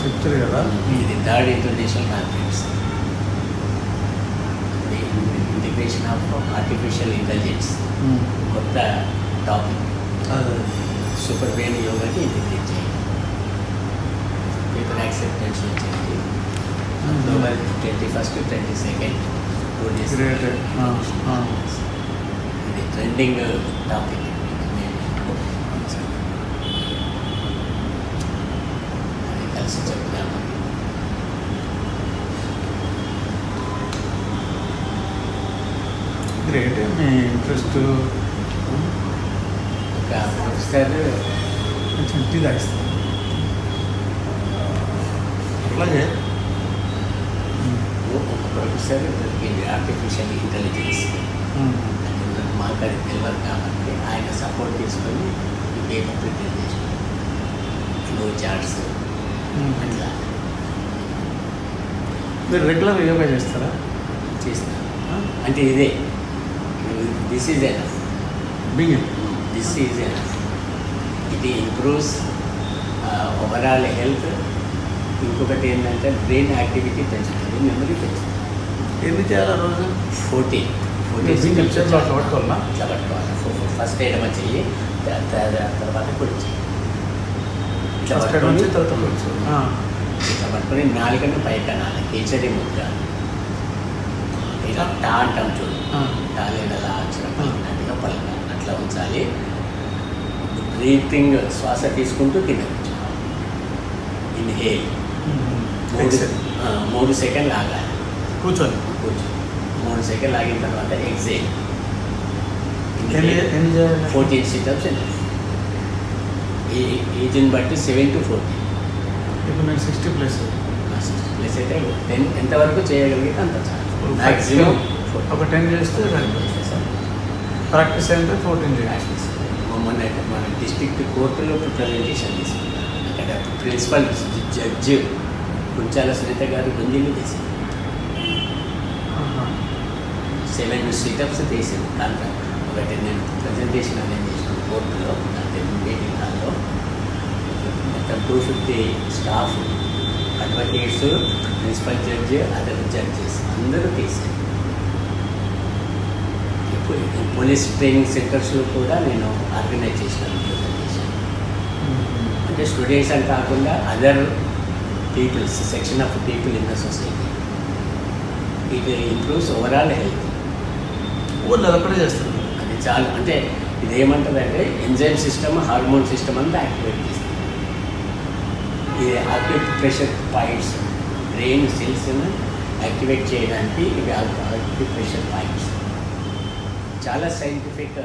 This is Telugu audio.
చెప్తారు కదా ఇది third international conference integration of artificial intelligence కొత్త టాపిక్ అదే సూపర్ బ్రెయిన్ యోగాకి ఇంటిగ్రేట్ చేయాలి పీపుల్ యాక్సెప్టెన్స్ వచ్చింది October twenty first twenty second two days Great. ఆ, ఆ. ఇది ట్రెండింగ్ టాపిక్ అది కలిసి చెప్తాము గ్రేట్ మీ ఇంట్రెస్ట్ ఒక ప్రొఫెసర్ కొంచెం టీ తాగిస్తాను అట్లాగే ప్రొఫెసర్ దొరికింది ఆర్టిఫిషియల్ ఇంటెలిజెన్స్ మాకు అది తెలియదు కాబట్టి ఆయన సపోర్ట్ తీసుకొని పేపర్ ప్రిపేర్ చేసిన ఫ్లో చార్ట్స్ మీరు రెగ్యులర్ యోగా చేస్తారా? చేస్తాను అంటే ఇదే. This is enough begin this is enough ఇది ఇంప్రూవ్స్ ఓవరాల్ హెల్త్ ఇంకొకటి ఏంటంటే బ్రెయిన్ యాక్టివిటీ పెంచుతుంది మెమరీ పెంచుతుంది. ఎన్ని చేయాలి రోజు? ఫోర్టీన్ అట్లా పట్టుకోవాలా? ఇట్లా పట్టుకోవాలి. ఫస్ట్ ఎడమ చెయ్యి తర్వాత కుడి చెయ్యి. పట్టుకొని నుంచి తర్వాత కొంచెం ఇట్లా పట్టుకొని నాలుగని పైకి అనాలి కేచరి ముద్ర. ఇలా టా అంటాం చూడు. టా లేదా లా అక్షరం పలికినట్టుగా పలకాలి. అట్లా ఉంచాలి. బ్రీతింగ్ శ్వాస తీసుకుంటూ కింద కూర్చోవాలి ఇన్హేల్. మూడు మూడు సెకండ్లు ఆగాలి. కూర్చొని కూర్చో. మూడు సెకండ్లు ఆగిన తర్వాత ఎగ్జైల్ ఫోర్టీన్ సిటప్స్ ఈ ఏజ్ని బట్టి సెవెన్ టు ఫోర్టీన్ ఇప్పుడు నేను సిక్స్టీ ప్లస్. ప్లస్ అయితే టెన్ ఎంతవరకు చేయగలిగితే అంత చాలు. మ్యాక్సిమం ఒక టెన్ చేస్తే ప్రాక్టీస్ అయితే ఫోర్టీన్ చేయాలి. మొన్న మన డిస్ట్రిక్ట్ కోర్టులో ప్రజెంటేషన్ తీసుకున్నాను అక్కడ ప్రిన్సిపల్ జడ్జ్ కుంచాల సునీత గారు గుంజీలు చేసింది సెవెన్ సిటప్స్ తీసింది దాంట్లో ఒకటి నేను ప్రజెంటేషన్ అనేది కోర్టులో మీటింగ్ హాల్లో మొత్తం two fifty staff advocates principal judge other judges అందరూ ఈ పోలీస్ ట్రైనింగ్ సెంటర్స్లో కూడా నేను ఆర్గనైజ్ చేసినాను ప్రజెంటేషన్ అంటే స్టూడెంట్స్ అని కాకుండా other peoples section of people in the society. It improves overall health. ఊళ్ళో అదొక్కడే చేస్తారు అది చాలు. అంటే ఇది ఏమంటుందంటే ఎంజైమ్ సిస్టమ్ హార్మోన్ సిస్టమ్ అంతా యాక్టివేట్ చేస్తుంది. ఇది ఆక్టివ్ ప్రెషర్ పాయింట్స్ బ్రెయిన్ సెల్స్ను యాక్టివేట్ చేయడానికి ఇవి ఆక్టివ్ ప్రెషర్ పాయింట్స్. చాలా సైంటిఫిక్